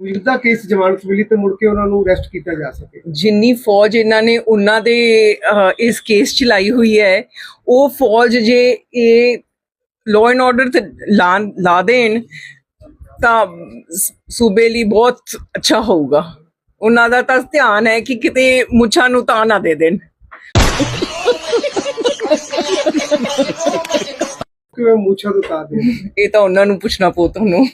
ਵਿਰੁੱਧਾ case ਜ਼ਮਾਨਤ ਮਿਲੀ ਤੇ ਮੁੜ ਕੇ ਉਹਨਾਂ ਨੂੰ ਅਰੈਸਟ ਕੀਤਾ ਜਾ ਸਕੇ। ਜਿੰਨੀ ਫੌਜ ਇਹਨਾਂ ਨੇ ਉਹਨਾਂ ਦੇ ਇਸ ਕੇਸ ਚ ਲਾਈ ਹੋਈ ਹੈ ਉਹ ਫੌਜ ਜੇ ਇਹ ਲਾਅ ਐਂਡ ਆਰਡਰ ਤੇ ਲਾ ਦੇਣ ਤਾਂ ਸੂਬੇ ਲਈ ਬਹੁਤ ਅੱਛਾ ਹੋਊਗਾ। ਉਹਨਾਂ ਦਾ ਤਾਂ ਧਿਆਨ ਹੈ ਕਿ ਕਿਤੇ ਮੁੱਛਾਂ ਨੂੰ ਤਾਂ ਨਾ ਦੇ ਦੇਣ। ਕਿਵੇਂ ਮੂਛਾ ਤੋਂ ਦੇ ਇਹ ਤਾਂ ਉਹਨਾਂ ਨੂੰ ਪੁੱਛਣਾ ਪਊ ਤੁਹਾਨੂੰ।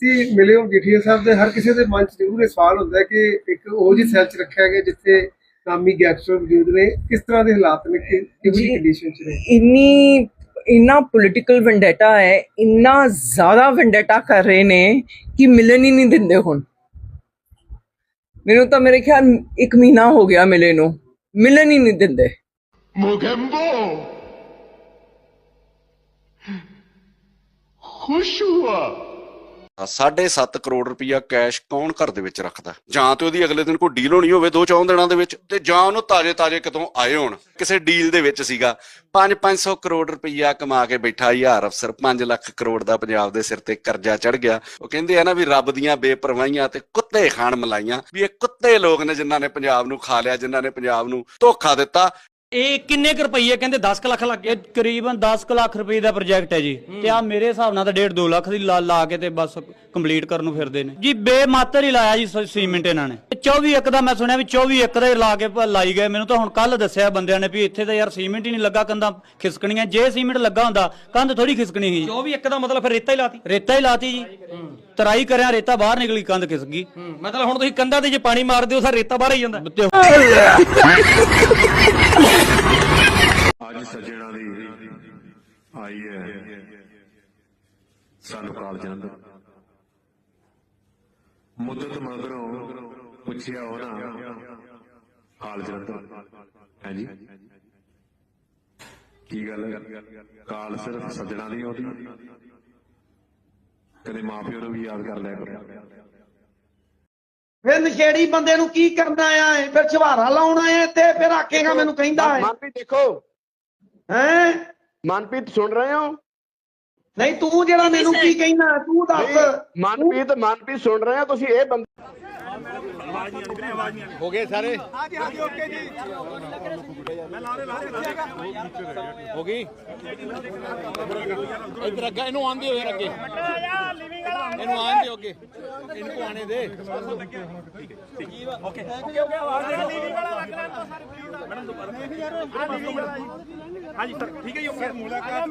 ਸੀ ਮਿਲੇ ਹੋ ਜਠੀਆ ਸਾਹਿਬ ਦੇ ਹਰ ਕਿਸੇ ਦੇ ਮਨ 'ਚ ਜ਼ਰੂਰ ਇਹ ਸਵਾਲ ਹੁੰਦਾ ਕਿ ਇੱਕ ਉਹ ਜੀ ਸੈਲ 'ਚ ਰੱਖਿਆ ਗਿਆ ਜਿੱਥੇ ਨਾਮੀ ਗੈਂਗਸਟਰ ਮੌਜੂਦ ਨੇ ਕਿਸ ਤਰ੍ਹਾਂ ਦੇ ਹਾਲਾਤ ਨੇ ਕਿ ਕਿਹੜੀ। ਕੰਡੀਸ਼ਨ 'ਚ ਨੇ ਇੰਨੀ ਇੰਨਾ ਪੋਲਿਟੀਕਲ ਵੈਂਡੇਟਾ ਹੈ ਇੰਨਾ ਜ਼ਿਆਦਾ ਵੈਂਡੇਟਾ ਕਰ ਰਹੇ ਨੇ ਕਿ ਮਿਲਣ ਹੀ ਨਹੀਂ ਦਿੰਦੇ ਹੁਣ ਮੈਨੂੰ ਤਾਂ ਮੇਰੇ ਖਿਆਲ ਇੱਕ ਮਹੀਨਾ ਹੋ ਗਿਆ ਮਿਲੇ ਨੂੰ ਮਿਲਣ ਹੀ ਨਹੀਂ ਦਿੰਦੇ Mogambo! Hushua! ਸਾਢੇ 7 ਕਰੋੜ ਰੁਪਇਆ ਕੈਸ਼ ਕੌਣ ਘਰ ਦੇ ਵਿੱਚ ਰੱਖਦਾ? ਜਾਂ ਤੇ ਉਹਦੀ ਅਗਲੇ ਦਿਨ ਕੋਈ ਡੀਲ ਹੋਣੀ ਹੋਵੇ ਦੋ ਚੌਂ ਦਿਨਾਂ ਦੇ ਵਿੱਚ, ਤੇ ਜਾਂ ਉਹਨੂੰ ਤਾਜੇ ਤਾਜੇ ਕਿਤੋਂ ਆਏ ਹੋਣ। ਕਿਸੇ ਡੀਲ ਦੇ ਵਿੱਚ ਸੀਗਾ। 5-500 ਕਰੋੜ ਰੁਪਇਆ ਕਮਾ ਕੇ ਬੈਠਾ ਯਾਰ ਅਫਸਰ। 5 ਲੱਖ ਕਰੋੜ ਦਾ ਪੰਜਾਬ ਦੇ ਸਿਰ ਤੇ ਕਰਜ਼ਾ ਚੜ ਗਿਆ। ਉਹ ਕਹਿੰਦੇ ਆ ਨਾ ਵੀ ਰੱਬ ਦੀਆਂ ਬੇਪਰਵਾਹੀਆਂ ਤੇ ਕੁੱਤੇ ਖਾਣ ਮਲਾਈਆਂ। ਵੀ ਇਹ ਕੁੱਤੇ ਲੋਕ ਨੇ ਜਿਨ੍ਹਾਂ ਨੇ ਪੰਜਾਬ ਨੂੰ ਖਾ ਲਿਆ, ਜਿਨ੍ਹਾਂ ਨੇ ਪੰਜਾਬ ਨੂੰ ਧੋਖਾ ਦਿੱਤਾ। ਇਹ ਕਿੰਨੇ ਕੁ ਰੁਪਈਏ ਕਹਿੰਦੇ 10 ਕੁ ਲੱਖ ਲੱਗ ਗਏ ਕਰੀਬਨ 10 ਕੁ ਲੱਖ ਰੁਪਏ ਦਾ ਪ੍ਰੋਜੈਕਟ ਹੈ ਜੀ। ਤੇ ਆ ਮੇਰੇ ਹਿਸਾਬ ਨਾਲ ਤਾਂ 1.5 2 ਲੱਖ ਦੀ ਲਾ ਲਾ ਕੇ ਤੇ ਬਸ ਕੰਪਲੀਟ ਕਰਨ ਨੂੰ ਫਿਰਦੇ ਨੇ। ਜੀ ਬੇਮਾਤਰ ਹੀ ਲਾਇਆ ਜੀ ਸ- ਸੀਮੈਂਟ ਇਹਨਾਂ ਨੇ। ਤੇ 24 ਇੱਕ ਦਾ ਮੈਂ ਸੁਣਿਆ ਵੀ 24 ਇੱਕ ਦਾ ਹੀ ਲਾ ਕੇ ਪ- ਲਾਈ ਗਏ। ਮੈਨੂੰ ਤਾਂ ਹੁਣ ਕੱਲ ਦੱਸਿਆ ਬੰਦਿਆਂ ਨੇ ਵੀ ਇੱਥੇ ਤਾਂ ਯਾਰ ਸੀਮੈਂਟ ਹੀ ਨਹੀਂ ਲੱਗਾ ਕੰਧਾਂ ਖਿਸਕਣੀਆਂ। ਜੇ ਸੀਮੈਂਟ ਲੱਗਾ ਹੁੰਦਾ ਕੰਧ ਥੋੜੀ ਖਿਸਕਣੀ ਸੀ 24 ਇੱਕ ਦਾ ਮਤਲਬ ਫਿਰ ਰੇਤਾ ਹੀ ਲਾਤੀ? ਰੇਤਾ ਹੀ ਲਾਤੀ ਜੀ। ਤਰਾਈ ਕਰਿਆ ਰੇਤਾ ਬਾਹਰ ਨਿਕਲੀ ਕੰਧ ਖਿਸਕ ਗਈ। ਮਤਲਬ ਹੁਣ ਤੁਸੀਂ ਕੰਧਾਂ ਤੇ ਜੇ ਪਾਣੀ ਮਾਰਦੇ ਹੋ ਸਰ ਰੇਤਾ ਬਾਹਰ ਹੀ ਜਾਂਦਾ। ਤੇ ਅੱਜ ਸੱਜਣਾ ਦੀ ਆਈ ਹੈ। ਸਾਨੂੰ ਕਾਲ ਜਲੰਧਰ ਮੁੱਦਤ ਮਗਰੋਂ ਪੁੱਛਿਆ ਉਹਨਾਂ ਕਾਲ ਜਲੰਧਰ ਹਾਂਜੀ ਕੀ ਗੱਲ ਹੈ? ਕਾਲ ਸਿਰਫ ਸੱਜਣਾ ਦੀ ਆਉਂਦੀ। ਕਦੇ ਮਾਪਿਓ ਨੂੰ ਵੀ ਯਾਦ ਕਰ ਲਿਆ ਕਰੋ। ਫਿਰ ਨਸ਼ੇੜੀ ਬੰਦੇ ਨੂੰ ਕੀ ਕਰਨਾ ਹੈ ਫਿਰ ਛਵਾਰਾ ਲਾਉਣਾ ਹੈ ਤੇ ਫਿਰ ਆਖੇਗਾ ਮੈਨੂੰ ਕਹਿੰਦਾ ਹੈ ਮਨਪ੍ਰੀਤ ਦੇਖੋ। ਹੈ? ਮਨਪ੍ਰੀਤ ਸੁਣ ਰਹੇ ਹੋ? ਨਹੀਂ ਤੂੰ ਜਿਹੜਾ ਮੈਨੂੰ ਕੀ ਕਹਿਣਾ ਤੂੰ ਦੱਸ। ਮਨਪ੍ਰੀਤ ਮਨਪ੍ਰੀਤ ਸੁਣ ਰਹੇ ਹੋ ਤੁਸੀਂ? ਇਹ ਬੰਦੇ ਇੱਧਰ ਅੱਗੇ ਇਹਨੂੰ ਆਂਦੇ ਹੋਏ ਅੱਗੇ। ਇਹਨੂੰ ਆਂਦੇ ਅੱਗੇ। ਇਹਨੂੰ ਆਣੇ ਦੇ। ਓਕੇ। ਓਕੇ ਓਕੇ ਆਵਾਜ਼ ਲੀਵੀ ਵਾਲਾ ਲੱਗਣਾ ਮੈਡਮ ਦੁਬਾਰਾ ਹਾਂਜੀ ਸਰ। ਠੀਕ ਹੈ ਜੀ ਓਕੇ। ਮੁਲਾਕਾਤ